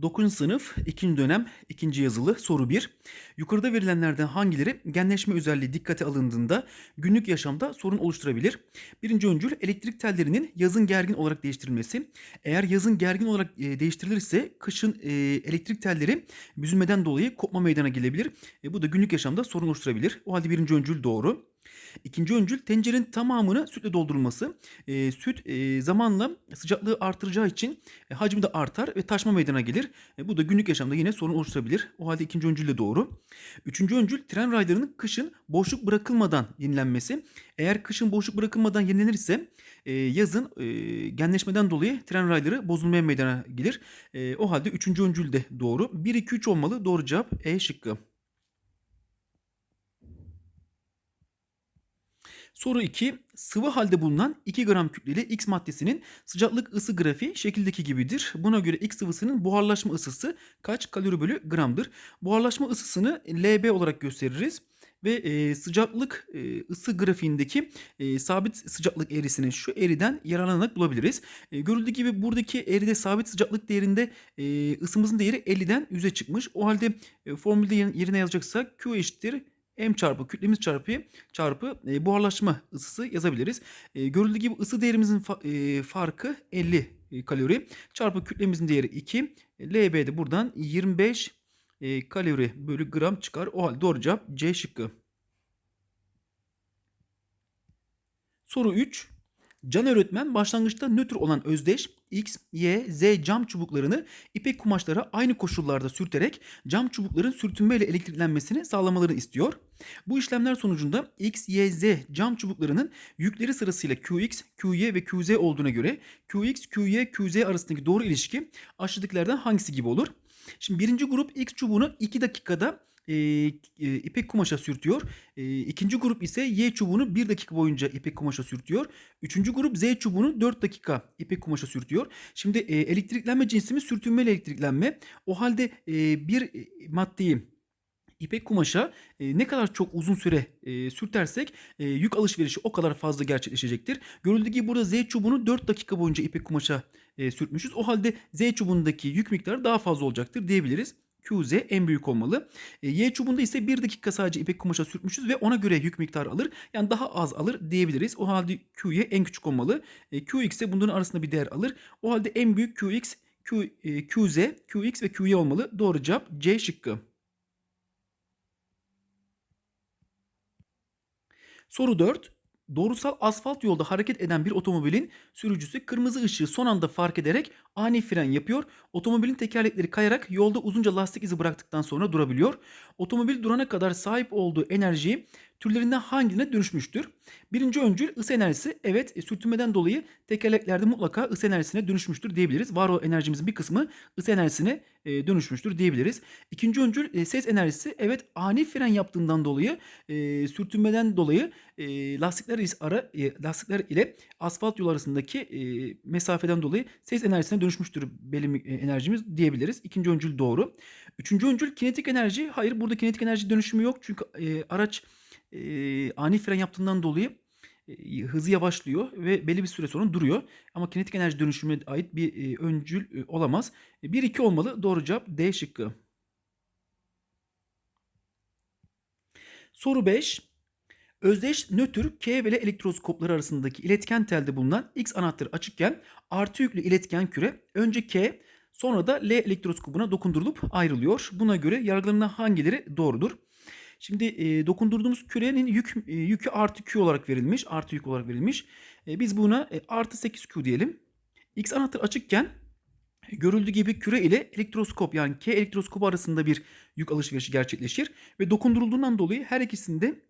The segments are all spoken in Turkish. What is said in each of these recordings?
9. sınıf 2. dönem 2. yazılı soru 1. Yukarıda verilenlerden hangileri genleşme özelliği dikkate alındığında günlük yaşamda sorun oluşturabilir? Birinci öncül elektrik tellerinin yazın gergin olarak değiştirilmesi. Eğer yazın gergin olarak e, değiştirilirse kışın e, elektrik telleri büzülmeden dolayı kopma meydana gelebilir. E, bu da günlük yaşamda sorun oluşturabilir. O halde birinci öncül doğru. İkinci öncül tencerenin tamamını sütle doldurulması. E, süt e, zamanla sıcaklığı artıracağı için e, hacmi de artar ve taşma meydana gelir. E, bu da günlük yaşamda yine sorun oluşturabilir. O halde ikinci öncül de doğru. Üçüncü öncül tren raylarının kışın boşluk bırakılmadan yenilenmesi. Eğer kışın boşluk bırakılmadan yenilenirse e, yazın e, genleşmeden dolayı tren rayları bozulmaya meydana gelir. E, o halde üçüncü öncül de doğru. 1, 2, 3 olmalı. Doğru cevap E şıkkı. Soru 2. Sıvı halde bulunan 2 gram kütleli X maddesinin sıcaklık ısı grafiği şekildeki gibidir. Buna göre X sıvısının buharlaşma ısısı kaç kalori bölü gramdır? Buharlaşma ısısını LB olarak gösteririz. Ve e, sıcaklık e, ısı grafiğindeki e, sabit sıcaklık eğrisini şu eğriden yararlanarak bulabiliriz. E, görüldüğü gibi buradaki eğride sabit sıcaklık değerinde e, ısımızın değeri 50'den 100'e çıkmış. O halde e, formülde yerine yazacaksak Q eşittir m çarpı kütlemiz çarpı çarpı e, buharlaşma ısısı yazabiliriz. E, görüldüğü gibi ısı değerimizin fa- e, farkı 50 e, kalori çarpı kütlemizin değeri 2. E, LB de buradan 25 e, kalori bölü gram çıkar. O halde doğru cevap C şıkkı. Soru 3. Can öğretmen başlangıçta nötr olan özdeş X, Y, Z cam çubuklarını ipek kumaşlara aynı koşullarda sürterek cam çubukların sürtünmeyle elektriklenmesini sağlamalarını istiyor. Bu işlemler sonucunda X, Y, Z cam çubuklarının yükleri sırasıyla Qx, Qy ve Qz olduğuna göre Qx, Qy, Qz arasındaki doğru ilişki aşağıdakilerden hangisi gibi olur? Şimdi birinci grup X çubuğunu 2 dakikada e, e, ipek kumaşa sürtüyor. E, ikinci grup ise Y çubuğunu 1 dakika boyunca ipek kumaşa sürtüyor. Üçüncü grup Z çubuğunu 4 dakika ipek kumaşa sürtüyor. Şimdi e, elektriklenme cinsimiz sürtünmeli elektriklenme. O halde e, bir e, maddeyi ipek kumaşa e, ne kadar çok uzun süre e, sürtersek e, yük alışverişi o kadar fazla gerçekleşecektir. Görüldüğü gibi burada Z çubuğunu 4 dakika boyunca ipek kumaşa e, sürtmüşüz. O halde Z çubuğundaki yük miktarı daha fazla olacaktır diyebiliriz. QZ en büyük olmalı. E, y çubuğunda ise 1 dakika sadece ipek kumaşa sürtmüşüz ve ona göre yük miktarı alır. Yani daha az alır diyebiliriz. O halde QY en küçük olmalı. E, QX ise bunların arasında bir değer alır. O halde en büyük QX, Q, e, QZ, QX ve QY olmalı. Doğru cevap C şıkkı. Soru 4. Doğrusal asfalt yolda hareket eden bir otomobilin sürücüsü kırmızı ışığı son anda fark ederek ani fren yapıyor. Otomobilin tekerlekleri kayarak yolda uzunca lastik izi bıraktıktan sonra durabiliyor. Otomobil durana kadar sahip olduğu enerjiyi türlerinden hangilerine dönüşmüştür? Birinci öncül ısı enerjisi evet e, sürtünmeden dolayı tekerleklerde mutlaka ısı enerjisine dönüşmüştür diyebiliriz. Var o enerjimizin bir kısmı ısı enerjisine e, dönüşmüştür diyebiliriz. İkinci öncül e, ses enerjisi evet ani fren yaptığından dolayı e, sürtünmeden dolayı e, lastikler, ara, e, lastikler ile asfalt yol arasındaki e, mesafeden dolayı ses enerjisine dönüşmüştür belli bir, e, enerjimiz diyebiliriz. İkinci öncül doğru. Üçüncü öncül kinetik enerji. Hayır burada kinetik enerji dönüşümü yok. Çünkü e, araç e, ani fren yaptığından dolayı e, hızı yavaşlıyor ve belli bir süre sonra duruyor. Ama kinetik enerji dönüşümüne ait bir e, öncül e, olamaz. 1-2 olmalı. Doğru cevap D şıkkı. Soru 5. Özdeş nötr K ve L elektroskopları arasındaki iletken telde bulunan X anahtarı açıkken artı yüklü iletken küre önce K sonra da L elektroskopuna dokundurulup ayrılıyor. Buna göre yargılarından hangileri doğrudur? Şimdi e, dokundurduğumuz kürenin yük e, yükü artı Q olarak verilmiş. Artı yük olarak verilmiş. E, biz buna e, artı 8Q diyelim. X anahtar açıkken görüldüğü gibi küre ile elektroskop yani K elektroskopu arasında bir yük alışverişi gerçekleşir. Ve dokundurulduğundan dolayı her ikisinde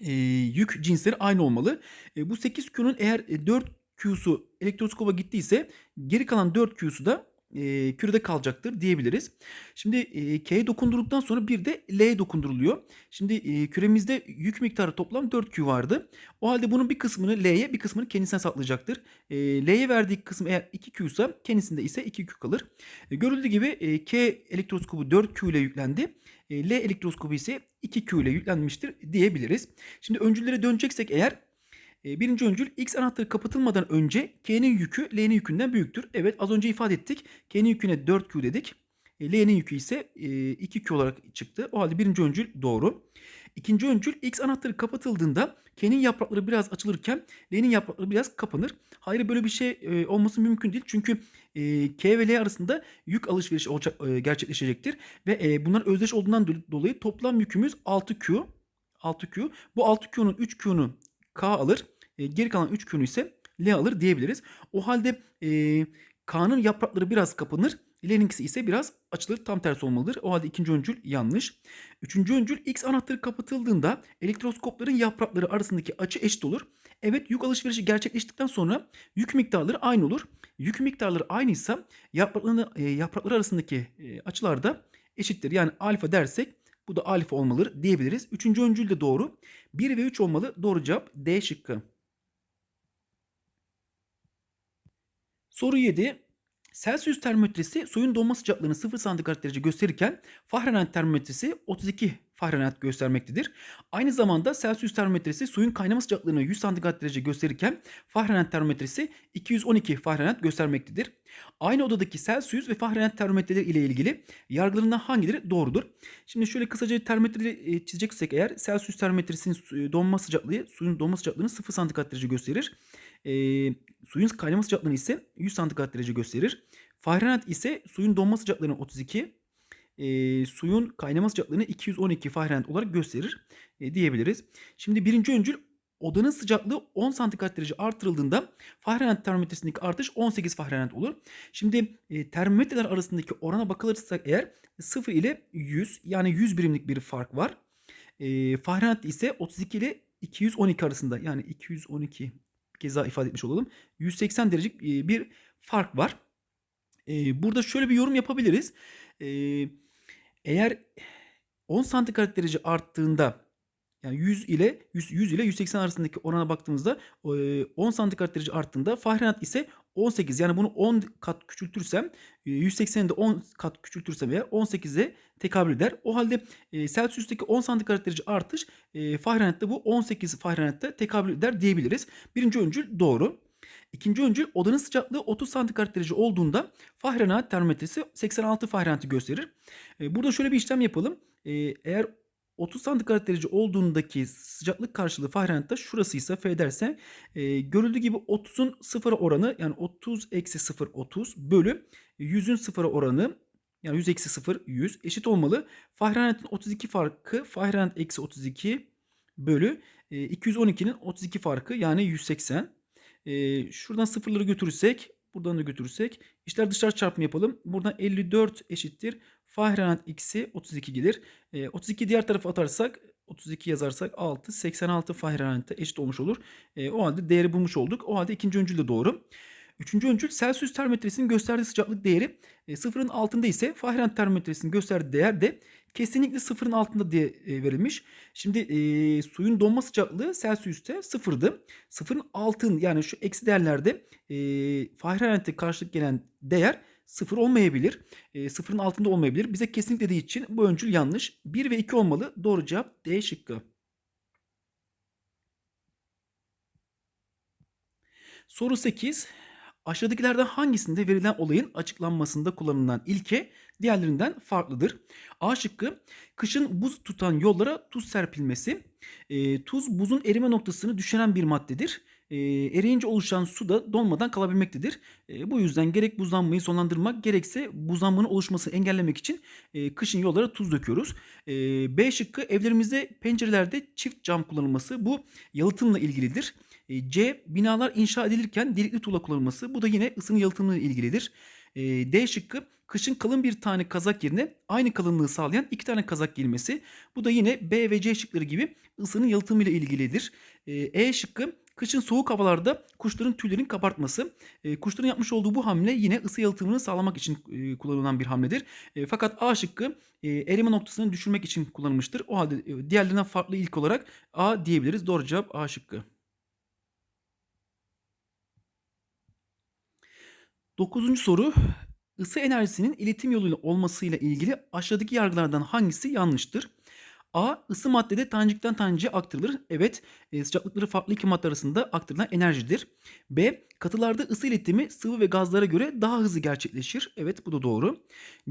e, yük cinsleri aynı olmalı. E, bu 8Q'nun eğer e, 4Q'su elektroskopa gittiyse geri kalan 4Q'su da e, kürede kalacaktır diyebiliriz. Şimdi e, K'ye dokundurduktan sonra bir de L'ye dokunduruluyor. Şimdi e, küremizde yük miktarı toplam 4Q vardı. O halde bunun bir kısmını L'ye bir kısmını kendisine saklayacaktır. E, L'ye verdiği kısım eğer 2Q ise kendisinde ise 2Q kalır. E, görüldüğü gibi e, K elektroskopu 4Q ile yüklendi. E, L elektroskopu ise 2Q ile yüklenmiştir diyebiliriz. Şimdi öncüllere döneceksek eğer birinci öncül X anahtarı kapatılmadan önce K'nin yükü L'nin yükünden büyüktür. Evet az önce ifade ettik. K'nin yüküne 4Q dedik. E, L'nin yükü ise e, 2Q olarak çıktı. O halde birinci öncül doğru. İkinci öncül X anahtarı kapatıldığında K'nin yaprakları biraz açılırken L'nin yaprakları biraz kapanır. Hayır böyle bir şey e, olması mümkün değil. Çünkü e, K ve L arasında yük alışverişi e, gerçekleşecektir. Ve e, bunlar özdeş olduğundan do- dolayı toplam yükümüz 6Q. 6Q. Bu 6Q'nun 3Q'nu K alır. E, geri kalan 3Q'nu ise L alır diyebiliriz. O halde e, K'nın yaprakları biraz kapanır. L'ninkisi ise biraz açılır. Tam tersi olmalıdır. O halde ikinci öncül yanlış. Üçüncü öncül X anahtarı kapatıldığında elektroskopların yaprakları arasındaki açı eşit olur. Evet yük alışverişi gerçekleştikten sonra yük miktarları aynı olur. Yük miktarları aynıysa yaprakları, e, yaprakları arasındaki e, açılar da eşittir. Yani alfa dersek bu da alfa olmalıdır diyebiliriz. Üçüncü öncül de doğru. 1 ve 3 olmalı. Doğru cevap D şıkkı. Soru 7. Celsius termometresi suyun donma sıcaklığını 0 santigrat derece gösterirken Fahrenheit termometresi 32 Fahrenheit göstermektedir. Aynı zamanda Celsius termometresi suyun kaynama sıcaklığını 100 santigrat derece gösterirken Fahrenheit termometresi 212 Fahrenheit göstermektedir. Aynı odadaki Celsius ve Fahrenheit termometreleri ile ilgili yargılarından hangileri doğrudur? Şimdi şöyle kısaca termometreyi e, çizeceksek eğer Celsius termometresinin su- donma sıcaklığı suyun donma sıcaklığını 0 santigrat derece gösterir. E, suyun kaynama sıcaklığını ise 100 santigrat derece gösterir. Fahrenheit ise suyun donma sıcaklığını 32, e, suyun kaynama sıcaklığını 212 Fahrenheit olarak gösterir e, diyebiliriz. Şimdi birinci öncül odanın sıcaklığı 10 santigrat derece artırıldığında Fahrenheit termometresindeki artış 18 Fahrenheit olur. Şimdi e, termometreler arasındaki orana bakılırsak eğer 0 ile 100 yani 100 birimlik bir fark var. E, Fahrenheit ise 32 ile 212 arasında yani 212 bir kez daha ifade etmiş olalım. 180 derecelik bir fark var. Burada şöyle bir yorum yapabiliriz. Eğer 10 santigrat derece arttığında yani 100 ile 100, 100 ile 180 arasındaki orana baktığımızda e, 10 santigrat derece arttığında Fahrenheit ise 18 yani bunu 10 kat küçültürsem e, 180'i de 10 kat küçültürsem eğer 18'e tekabül eder. O halde e, Celsius'taki 10 santigrat derece artış e, Fahrenheit'te bu 18 Fahrenheit'te tekabül eder diyebiliriz. Birinci öncül doğru. İkinci öncül odanın sıcaklığı 30 santigrat derece olduğunda Fahrenheit termometresi 86 Fahrenheit'i gösterir. E, burada şöyle bir işlem yapalım. E, eğer 30 santigrat derece olduğundaki sıcaklık karşılığı Fahrenheit'ta şurası ise F derse e, görüldüğü gibi 30'un sıfıra oranı yani 30 eksi 0 30 bölü 100'ün sıfıra oranı yani 100 eksi 0 100 eşit olmalı. Fahrenheit'in 32 farkı Fahrenheit eksi 32 bölü e, 212'nin 32 farkı yani 180. E, şuradan sıfırları götürürsek buradan da götürürsek işler dışarı çarpımı yapalım. Buradan 54 eşittir. Fahrenheit eksi 32 gelir. E, 32 diğer tarafa atarsak 32 yazarsak 6 86 Fahrenheit'e eşit olmuş olur. E, o halde değeri bulmuş olduk. O halde ikinci öncül de doğru. Üçüncü öncül Celsius termometresinin gösterdiği sıcaklık değeri e, sıfırın altında ise Fahrenheit termometresinin gösterdiği değer de kesinlikle sıfırın altında diye e, verilmiş. Şimdi e, suyun donma sıcaklığı Celsius'te sıfırdı. Sıfırın altın yani şu eksi değerlerde e, Fahrenheit'e karşılık gelen değer sıfır olmayabilir. E, sıfırın altında olmayabilir. Bize kesinlikle dediği için bu öncül yanlış. 1 ve 2 olmalı. Doğru cevap D şıkkı. Soru 8. Aşağıdakilerden hangisinde verilen olayın açıklanmasında kullanılan ilke diğerlerinden farklıdır? A şıkkı kışın buz tutan yollara tuz serpilmesi. E, tuz buzun erime noktasını düşüren bir maddedir. E, eriyince oluşan su da donmadan kalabilmektedir. E, bu yüzden gerek buzlanmayı sonlandırmak gerekse buzlanmanın oluşmasını engellemek için e, kışın yollara tuz döküyoruz. E, B şıkkı evlerimizde pencerelerde çift cam kullanılması bu yalıtımla ilgilidir. E, C. Binalar inşa edilirken delikli tuğla kullanılması. Bu da yine ısının yalıtımıyla ilgilidir. E, D şıkkı kışın kalın bir tane kazak yerine aynı kalınlığı sağlayan iki tane kazak giyilmesi. Bu da yine B ve C şıkları gibi ısının yalıtımıyla ilgilidir. E, E şıkkı kışın soğuk havalarda kuşların tüylerini kabartması. Kuşların yapmış olduğu bu hamle yine ısı yalıtımını sağlamak için kullanılan bir hamledir. Fakat A şıkkı erime noktasını düşürmek için kullanılmıştır. O halde diğerlerinden farklı ilk olarak A diyebiliriz. Doğru cevap A şıkkı. Dokuzuncu soru. Isı enerjisinin iletim yoluyla olmasıyla ilgili aşağıdaki yargılardan hangisi yanlıştır? A. ısı maddede tanecikten taneciğe aktarılır. Evet, e, sıcaklıkları farklı iki madde arasında aktarılan enerjidir. B. Katılarda ısı iletimi sıvı ve gazlara göre daha hızlı gerçekleşir. Evet, bu da doğru.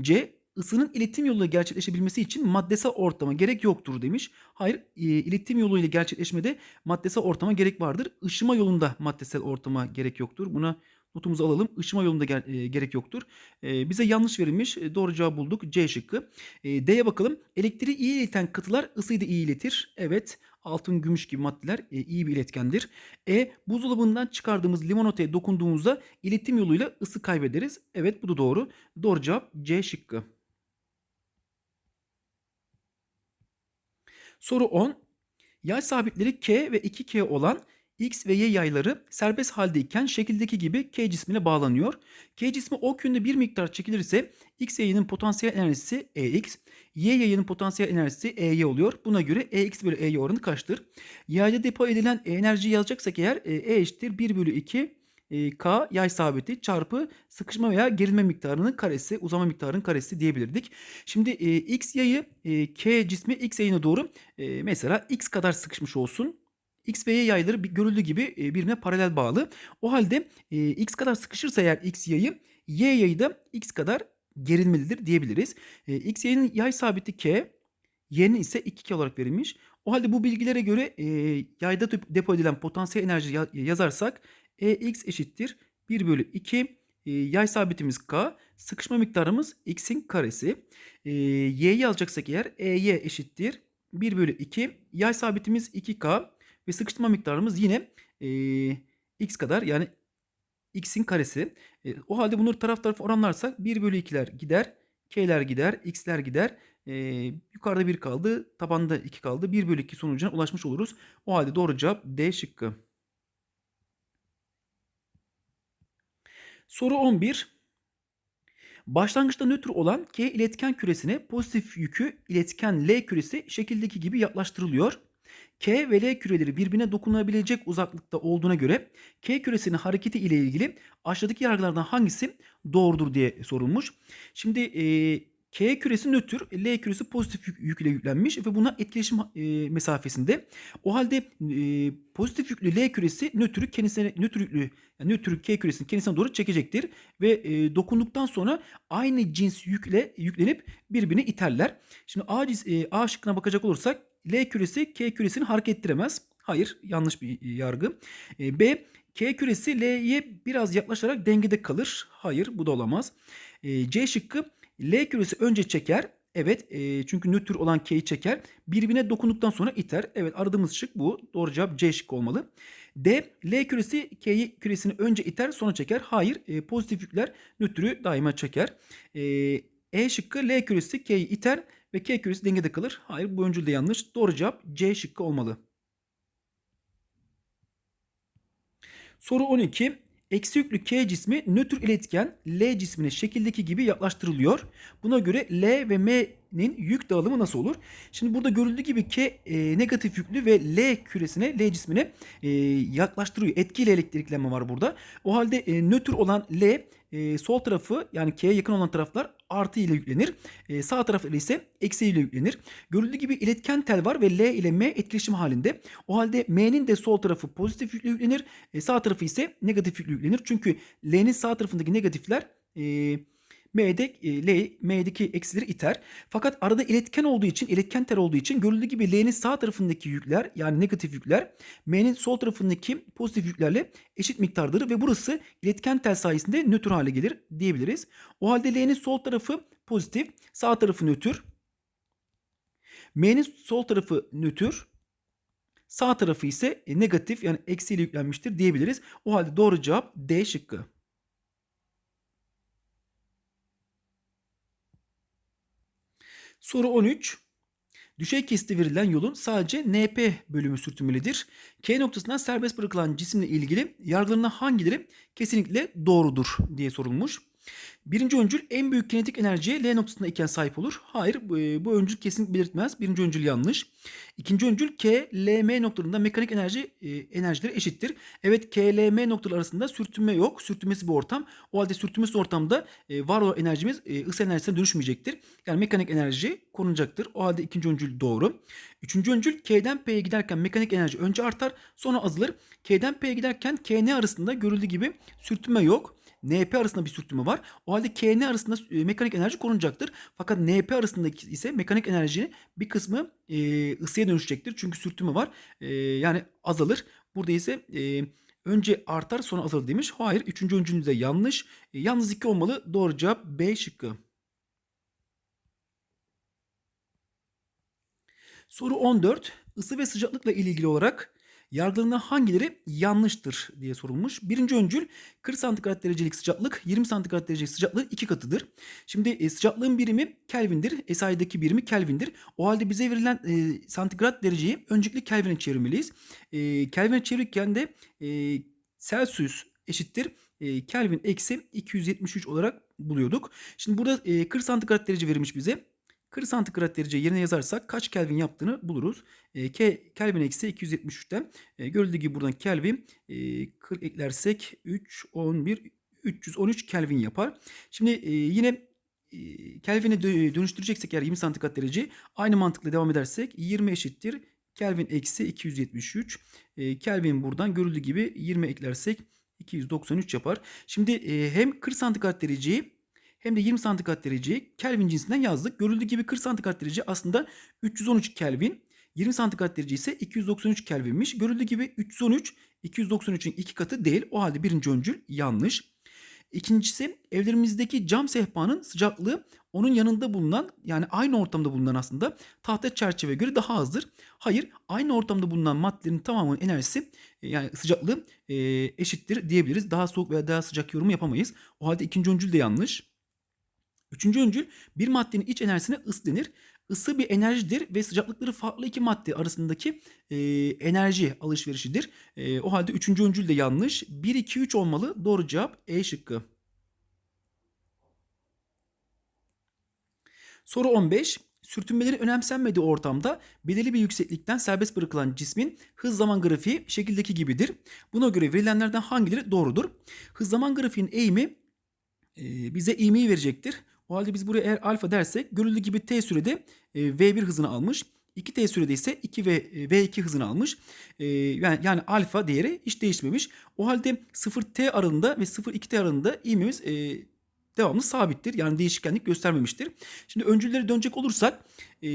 C. ısının iletim yoluyla gerçekleşebilmesi için maddesel ortama gerek yoktur demiş. Hayır, e, iletim yoluyla gerçekleşmede maddesel ortama gerek vardır. Işıma yolunda maddesel ortama gerek yoktur. Buna notumuzu alalım. Işıma yolunda ger- e, gerek yoktur. E, bize yanlış verilmiş. E, doğru cevabı bulduk. C şıkkı. E, D'ye bakalım. Elektriği iyi ileten katılar ısıyı da iyi iletir. Evet. Altın, gümüş gibi maddeler e, iyi bir iletkendir. E. Buzdolabından çıkardığımız limonataya dokunduğumuzda iletim yoluyla ısı kaybederiz. Evet bu da doğru. Doğru cevap C şıkkı. Soru 10. Yay sabitleri K ve 2K olan X ve Y yayları serbest haldeyken şekildeki gibi K cismine bağlanıyor. K cismi O yönde bir miktar çekilirse X yayının potansiyel enerjisi EX, Y yayının potansiyel enerjisi EY oluyor. Buna göre EX bölü EY oranı kaçtır? Yayda depo edilen enerjiyi yazacaksak eğer e, E eşittir 1 bölü 2 e, K yay sabiti çarpı sıkışma veya gerilme miktarının karesi, uzama miktarının karesi diyebilirdik. Şimdi e, X yayı K cismi X yayına doğru mesela X kadar sıkışmış olsun. X ve Y yayları görüldüğü gibi e, birbirine paralel bağlı. O halde e, X kadar sıkışırsa eğer X yayı, Y yayı da X kadar gerilmelidir diyebiliriz. E, X yayının yay sabiti K, Y'nin ise 2K olarak verilmiş. O halde bu bilgilere göre yayda dep- depo edilen potansiyel enerji ya- yazarsak EX eşittir 1 bölü 2 e, yay sabitimiz K, sıkışma miktarımız X'in karesi. Y'yi alacaksak eğer EY eşittir 1 bölü 2 yay sabitimiz 2K ve sıkıştırma miktarımız yine e, X kadar yani X'in karesi. E, o halde bunları taraf tarafa oranlarsak 1 bölü 2'ler gider, K'ler gider, X'ler gider. E, yukarıda 1 kaldı, tabanda 2 kaldı. 1 bölü 2 sonucuna ulaşmış oluruz. O halde doğru cevap D şıkkı. Soru 11. Başlangıçta nötr olan K iletken küresine pozitif yükü iletken L küresi şekildeki gibi yaklaştırılıyor. K ve L küreleri birbirine dokunabilecek uzaklıkta olduğuna göre K küresinin hareketi ile ilgili aşağıdaki yargılardan hangisi doğrudur diye sorulmuş. Şimdi e, K küresi nötr, L küresi pozitif yük, yük ile yüklenmiş ve buna etkileşim e, mesafesinde. O halde e, pozitif yüklü L küresi nötrü kendisine nötr yüklü yani nötrü K küresini kendisine doğru çekecektir ve e, dokunduktan sonra aynı cins yükle yüklenip birbirine iterler. Şimdi A, e, A şıkkına bakacak olursak L küresi K küresini hareket ettiremez. Hayır, yanlış bir yargı. E, B K küresi L'ye biraz yaklaşarak dengede kalır. Hayır, bu da olamaz. E, C şıkkı L küresi önce çeker. Evet, e, çünkü nötr olan K'yi çeker. Birbirine dokunduktan sonra iter. Evet, aradığımız şık bu. Doğru cevap C şıkkı olmalı. D. L küresi K'yi küresini önce iter sonra çeker. Hayır, e, pozitif yükler nötrü daima çeker. E, E şıkkı L küresi K'yi iter ve K küresi dengede kalır. Hayır bu öncül de yanlış. Doğru cevap C şıkkı olmalı. Soru 12. Eksi yüklü K cismi nötr iletken L cismine şekildeki gibi yaklaştırılıyor. Buna göre L ve M'nin yük dağılımı nasıl olur? Şimdi burada görüldüğü gibi K e, negatif yüklü ve L küresine, L cismine e, yaklaştırıyor. Etkili elektriklenme var burada. O halde e, nötr olan L e, sol tarafı yani K'ye yakın olan taraflar artı ile yüklenir. E, sağ tarafı ise eksi ile yüklenir. Görüldüğü gibi iletken tel var ve L ile M etkileşim halinde. O halde M'nin de sol tarafı pozitif yüklü yüklenir. E, sağ tarafı ise negatif yüklü yüklenir. Çünkü L'nin sağ tarafındaki negatifler e, E, M'deki eksileri iter. Fakat arada iletken olduğu için, iletken tel olduğu için görüldüğü gibi L'nin sağ tarafındaki yükler yani negatif yükler M'nin sol tarafındaki pozitif yüklerle eşit miktardır ve burası iletken tel sayesinde nötr hale gelir diyebiliriz. O halde L'nin sol tarafı pozitif, sağ tarafı nötr. M'nin sol tarafı nötr. Sağ tarafı ise e, negatif yani eksiyle yüklenmiştir diyebiliriz. O halde doğru cevap D şıkkı. Soru 13. Düşey kesiti verilen yolun sadece NP bölümü sürtünmelidir. K noktasından serbest bırakılan cisimle ilgili yargılarından hangileri kesinlikle doğrudur diye sorulmuş. Birinci öncül en büyük kinetik enerjiye L noktasında iken sahip olur. Hayır bu, e, öncül kesin belirtmez. Birinci öncül yanlış. İkinci öncül K, L, M noktalarında mekanik enerji e, enerjileri eşittir. Evet K, L, M noktaları arasında sürtünme yok. Sürtünmesi bir ortam. O halde sürtünmesi ortamda e, var olan enerjimiz e, ısı enerjisine dönüşmeyecektir. Yani mekanik enerji korunacaktır. O halde ikinci öncül doğru. Üçüncü öncül K'den P'ye giderken mekanik enerji önce artar sonra azalır. K'den P'ye giderken K, N arasında görüldüğü gibi sürtünme yok. NP arasında bir sürtünme var. O halde KN arasında e, mekanik enerji korunacaktır. Fakat NP arasındaki ise mekanik enerjinin bir kısmı e, ısıya dönüşecektir. Çünkü sürtünme var. E, yani azalır. Burada ise önce artar sonra azalır demiş. Hayır. Üçüncü öncülü de yanlış. Yalnız 2 olmalı. Doğru cevap B şıkkı. Soru 14. Isı ve sıcaklıkla ilgili olarak yargılanan hangileri yanlıştır diye sorulmuş. Birinci öncül 40 santigrat derecelik sıcaklık 20 santigrat derecelik sıcaklığı iki katıdır. Şimdi e, sıcaklığın birimi Kelvin'dir. SI'deki birimi Kelvin'dir. O halde bize verilen e, santigrat dereceyi öncelikle Kelvin'e çevirmeliyiz. E, Kelvin'e çevirirken de e, Celsius eşittir e, Kelvin eksi 273 olarak buluyorduk. Şimdi burada e, 40 santigrat derece verilmiş bize. 40 santigrat derece yerine yazarsak kaç Kelvin yaptığını buluruz. E, Ke, Kelvin eksi 273'ten e, görüldüğü gibi buradan Kelvin e, 40 eklersek 3, 11, 313 Kelvin yapar. Şimdi e, yine e, Kelvin'e dö- dönüştüreceksek eğer 20 santigrat derece aynı mantıkla devam edersek 20 eşittir Kelvin eksi 273. E, Kelvin buradan görüldüğü gibi 20 eklersek 293 yapar. Şimdi e, hem 40 santigrat dereceyi hem de 20 santigrat dereceyi Kelvin cinsinden yazdık. Görüldüğü gibi 40 santigrat derece aslında 313 Kelvin. 20 santigrat derece ise 293 Kelvin'miş. Görüldüğü gibi 313 293'ün iki katı değil. O halde birinci öncül yanlış. İkincisi evlerimizdeki cam sehpanın sıcaklığı onun yanında bulunan yani aynı ortamda bulunan aslında tahta çerçeve göre daha azdır. Hayır aynı ortamda bulunan maddelerin tamamının enerjisi e, yani sıcaklığı e, eşittir diyebiliriz. Daha soğuk veya daha sıcak yorumu yapamayız. O halde ikinci öncül de yanlış. Üçüncü öncül bir maddenin iç enerjisine ısı denir. Isı bir enerjidir ve sıcaklıkları farklı iki madde arasındaki e, enerji alışverişidir. E, o halde üçüncü öncül de yanlış. 1, 2, 3 olmalı. Doğru cevap E şıkkı. Soru 15. Sürtünmelerin önemsenmediği ortamda belirli bir yükseklikten serbest bırakılan cismin hız zaman grafiği şekildeki gibidir. Buna göre verilenlerden hangileri doğrudur? Hız zaman grafiğinin eğimi e, bize ivmeyi verecektir. O halde biz buraya eğer alfa dersek görüldüğü gibi t sürede e, v1 hızını almış. 2t sürede ise 2 v, e, v2 hızını almış. E, yani, yani alfa değeri hiç değişmemiş. O halde 0t aralığında ve 0-2t aralığında ivmemiz e, devamlı sabittir. Yani değişkenlik göstermemiştir. Şimdi öncülleri dönecek olursak e,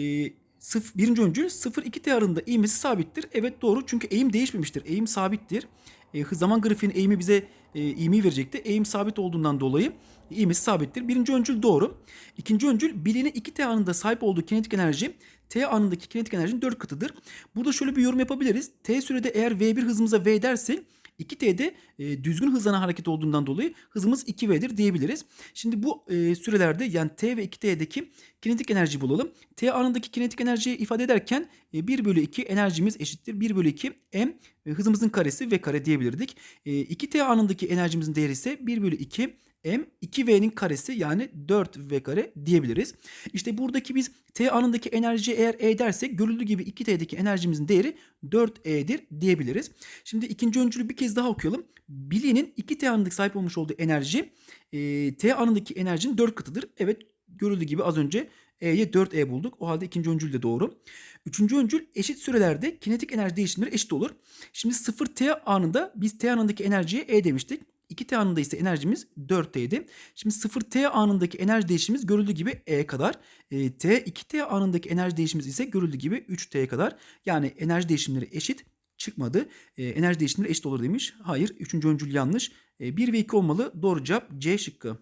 birinci öncül 0-2t aralığında ivmesi sabittir. Evet doğru çünkü eğim değişmemiştir. Eğim sabittir. E, zaman grafiğinin eğimi bize e, ivmeyi verecekti. Eğim sabit olduğundan dolayı ivmesi sabittir. Birinci öncül doğru. İkinci öncül bileğinin 2t anında sahip olduğu kinetik enerji t anındaki kinetik enerjinin 4 katıdır. Burada şöyle bir yorum yapabiliriz. T sürede eğer v1 hızımıza v dersek 2T'de e, düzgün hızlanan hareket olduğundan dolayı hızımız 2V'dir diyebiliriz. Şimdi bu e, sürelerde yani T ve 2T'deki kinetik enerji bulalım. T anındaki kinetik enerjiyi ifade ederken e, 1 bölü 2 enerjimiz eşittir. 1 bölü 2 m e, hızımızın karesi v kare diyebilirdik. E, 2T anındaki enerjimizin değeri ise 1 bölü 2 m 2v'nin karesi yani 4v kare diyebiliriz. İşte buradaki biz t anındaki enerjiye eğer e dersek görüldüğü gibi 2t'deki enerjimizin değeri 4e'dir diyebiliriz. Şimdi ikinci öncülü bir kez daha okuyalım. Bileğinin 2t anındaki sahip olmuş olduğu enerji e, t anındaki enerjinin 4 katıdır. Evet görüldüğü gibi az önce E'ye 4E bulduk. O halde ikinci öncül de doğru. Üçüncü öncül eşit sürelerde kinetik enerji değişimleri eşit olur. Şimdi 0T anında biz T anındaki enerjiye E demiştik. 2T anında ise enerjimiz 4T'ydi. Şimdi 0T anındaki enerji değişimimiz görüldüğü gibi E kadar. E, T 2T anındaki enerji değişimimiz ise görüldüğü gibi 3T'ye kadar. Yani enerji değişimleri eşit çıkmadı. E, enerji değişimleri eşit olur demiş. Hayır. Üçüncü öncül yanlış. E, 1 ve 2 olmalı. Doğru cevap C şıkkı.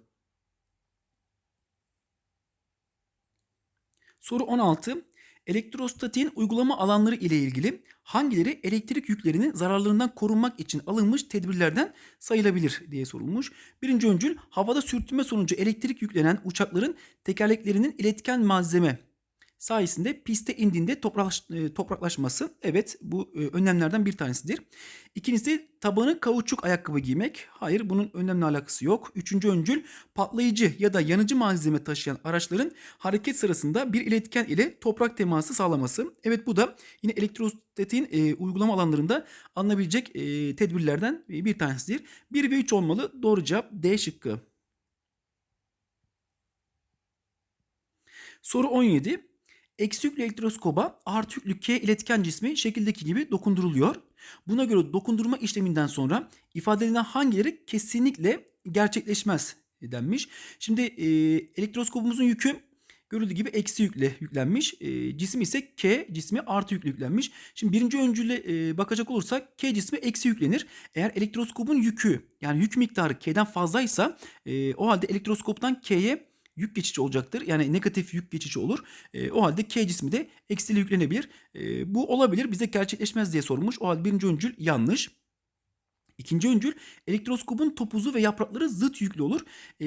Soru 16. Elektrostatiğin uygulama alanları ile ilgili hangileri elektrik yüklerinin zararlarından korunmak için alınmış tedbirlerden sayılabilir diye sorulmuş. Birinci öncül havada sürtünme sonucu elektrik yüklenen uçakların tekerleklerinin iletken malzeme sayesinde piste indiğinde topraklaş, e, topraklaşması evet bu e, önlemlerden bir tanesidir. İkincisi tabanı kauçuk ayakkabı giymek. Hayır bunun önlemle alakası yok. Üçüncü öncül patlayıcı ya da yanıcı malzeme taşıyan araçların hareket sırasında bir iletken ile toprak teması sağlaması. Evet bu da yine elektrostatiğin e, uygulama alanlarında alınabilecek e, tedbirlerden bir tanesidir. 1 ve 3 olmalı. Doğru cevap D şıkkı. Soru 17. Eksi yüklü elektroskoba artı yüklü K iletken cismi şekildeki gibi dokunduruluyor. Buna göre dokundurma işleminden sonra ifade edilen hangileri kesinlikle gerçekleşmez denmiş. Şimdi e, elektroskopumuzun yükü görüldüğü gibi eksi yükle yüklenmiş. E, cisim ise K cismi artı yüklü yüklenmiş. Şimdi birinci öncülle e, bakacak olursak K cismi eksi yüklenir. Eğer elektroskopun yükü yani yük miktarı K'den fazlaysa e, o halde elektroskoptan K'ye yük geçici olacaktır. Yani negatif yük geçici olur. E, o halde K cismi de eksili yüklenebilir. E, bu olabilir. Bize gerçekleşmez diye sorulmuş. O halde birinci öncül yanlış. İkinci öncül elektroskopun topuzu ve yaprakları zıt yüklü olur. E,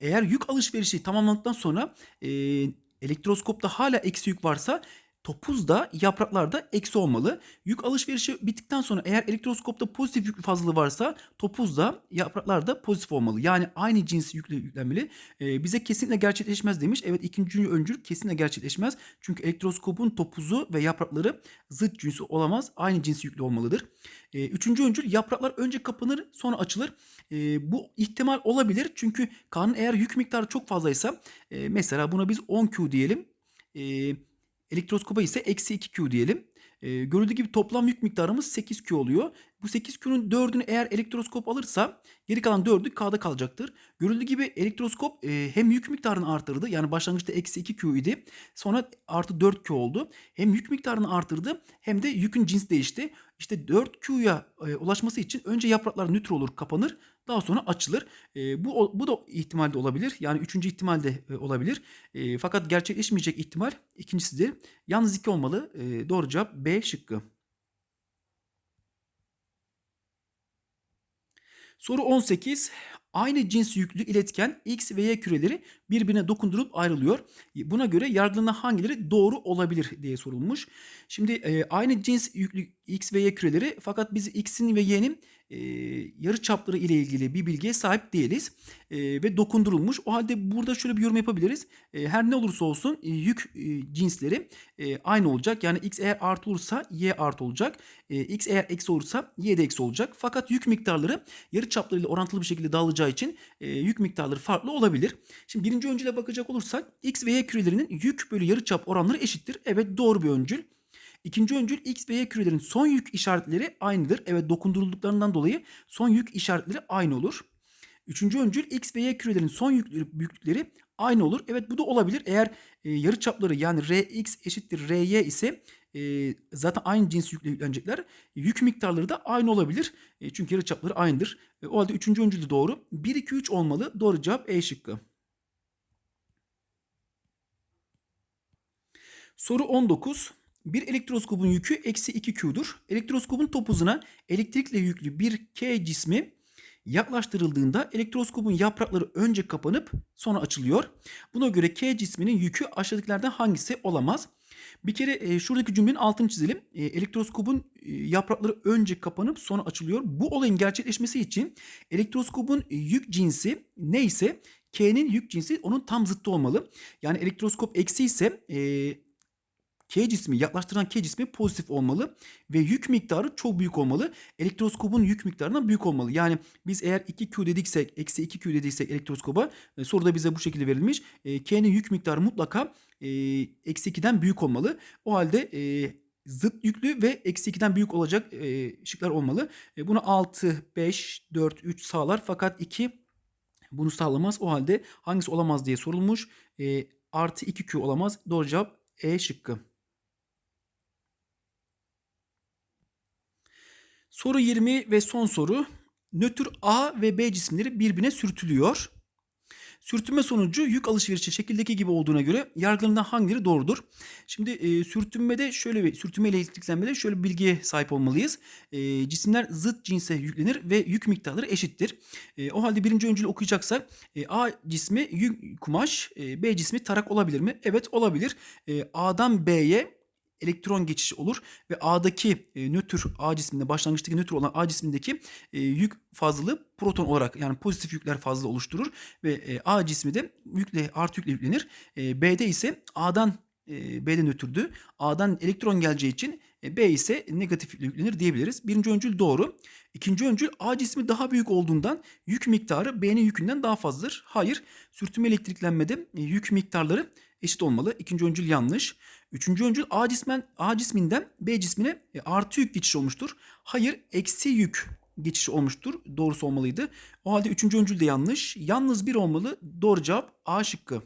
eğer yük alışverişi tamamlandıktan sonra e, elektroskopta hala eksi yük varsa topuzda yapraklarda eksi olmalı. Yük alışverişi bittikten sonra eğer elektroskopta pozitif yüklü fazlalığı varsa topuzda yapraklarda pozitif olmalı. Yani aynı cins yükle yüklenmeli. Ee, bize kesinlikle gerçekleşmez demiş. Evet ikinci öncül kesinlikle gerçekleşmez. Çünkü elektroskopun topuzu ve yaprakları zıt cinsi olamaz. Aynı cins yüklü olmalıdır. Ee, üçüncü öncül yapraklar önce kapanır sonra açılır. Ee, bu ihtimal olabilir. Çünkü kanın eğer yük miktarı çok fazlaysa e, mesela buna biz 10Q diyelim. Eee Elektroskopa ise eksi 2Q diyelim. E, görüldüğü gibi toplam yük miktarımız 8Q oluyor. Bu 8Q'nun 4'ünü eğer elektroskop alırsa geri kalan 4'ü K'da kalacaktır. Görüldüğü gibi elektroskop e, hem yük miktarını artırdı. Yani başlangıçta eksi 2Q idi. Sonra artı 4Q oldu. Hem yük miktarını artırdı hem de yükün cins değişti. İşte 4Q'ya e, ulaşması için önce yapraklar nötr olur, kapanır. Daha sonra açılır. E, bu bu da ihtimal de olabilir. Yani üçüncü ihtimal de e, olabilir. E, fakat gerçekleşmeyecek ihtimal ikincisidir. Yalnız iki olmalı. E, doğru cevap B şıkkı. Soru 18. Aynı cins yüklü iletken X ve Y küreleri birbirine dokundurup ayrılıyor. Buna göre yargılanan hangileri doğru olabilir diye sorulmuş. Şimdi e, aynı cins yüklü X ve Y küreleri fakat biz X'in ve Y'nin e, yarı çapları ile ilgili bir bilgiye sahip değiliz e, ve dokundurulmuş. O halde burada şöyle bir yorum yapabiliriz. E, her ne olursa olsun e, yük e, cinsleri e, aynı olacak. Yani x eğer artı olursa y artı olacak. E, x eğer eksi olursa y de eksi olacak. Fakat yük miktarları yarı çaplarıyla orantılı bir şekilde dağılacağı için e, yük miktarları farklı olabilir. Şimdi birinci öncüle bakacak olursak x ve y kürelerinin yük bölü yarı çap oranları eşittir. Evet doğru bir öncül. İkinci öncül X ve Y kürelerin son yük işaretleri aynıdır. Evet dokundurulduklarından dolayı son yük işaretleri aynı olur. Üçüncü öncül X ve Y kürelerin son yükleri, büyüklükleri aynı olur. Evet bu da olabilir. Eğer e, yarı çapları yani Rx eşittir Ry ise e, zaten aynı cins yükle yüklenecekler. Yük miktarları da aynı olabilir. E, çünkü yarı çapları aynıdır. E, o halde üçüncü öncül de doğru. 1, 2, 3 olmalı. Doğru cevap E şıkkı. Soru 19. Bir elektroskopun yükü eksi 2Q'dur. Elektroskopun topuzuna elektrikle yüklü bir K cismi yaklaştırıldığında elektroskopun yaprakları önce kapanıp sonra açılıyor. Buna göre K cisminin yükü aşağıdakilerden hangisi olamaz? Bir kere e, şuradaki cümlenin altını çizelim. E, elektroskopun e, yaprakları önce kapanıp sonra açılıyor. Bu olayın gerçekleşmesi için elektroskopun yük cinsi neyse K'nin yük cinsi onun tam zıttı olmalı. Yani elektroskop eksi ise e, K cismi yaklaştıran K cismi pozitif olmalı ve yük miktarı çok büyük olmalı. Elektroskopun yük miktarından büyük olmalı. Yani biz eğer 2Q dediksek, eksi 2Q dediysek elektroskoba e, soruda bize bu şekilde verilmiş. E, K'nin yük miktarı mutlaka e, eksi 2'den büyük olmalı. O halde e, zıt yüklü ve eksi 2'den büyük olacak e, şıklar olmalı. E, bunu 6, 5, 4, 3 sağlar fakat 2 bunu sağlamaz. O halde hangisi olamaz diye sorulmuş. E, artı 2Q olamaz. Doğru cevap E şıkkı. Soru 20 ve son soru. Nötr A ve B cisimleri birbirine sürtülüyor. Sürtünme sonucu yük alışverişi şekildeki gibi olduğuna göre yargılarından hangileri doğrudur? Şimdi e, sürtünmede şöyle bir sürtünme ile elektriklenmede şöyle bir bilgiye sahip olmalıyız. E, cisimler zıt cinse yüklenir ve yük miktarları eşittir. E, o halde birinci öncülü okuyacaksak e, A cismi yük kumaş, e, B cismi tarak olabilir mi? Evet olabilir. E, A'dan B'ye elektron geçişi olur ve A'daki e, nötr A cisminde başlangıçtaki nötr olan A cismindeki e, yük fazlalığı proton olarak yani pozitif yükler fazla oluşturur ve e, A cismi de yükle artı yükle yüklenir. E, B'de ise A'dan e, B'de nötrdü. A'dan elektron geleceği için e, B ise negatif yükle yüklenir diyebiliriz. Birinci öncül doğru. İkinci öncül A cismi daha büyük olduğundan yük miktarı B'nin yükünden daha fazladır. Hayır. Sürtünme elektriklenmede e, yük miktarları eşit olmalı. İkinci öncül yanlış. Üçüncü öncül A cismen A cisminden B cismine e, artı yük geçiş olmuştur. Hayır, eksi yük geçiş olmuştur. Doğrusu olmalıydı. O halde üçüncü öncül de yanlış. Yalnız bir olmalı. Doğru cevap A şıkkı.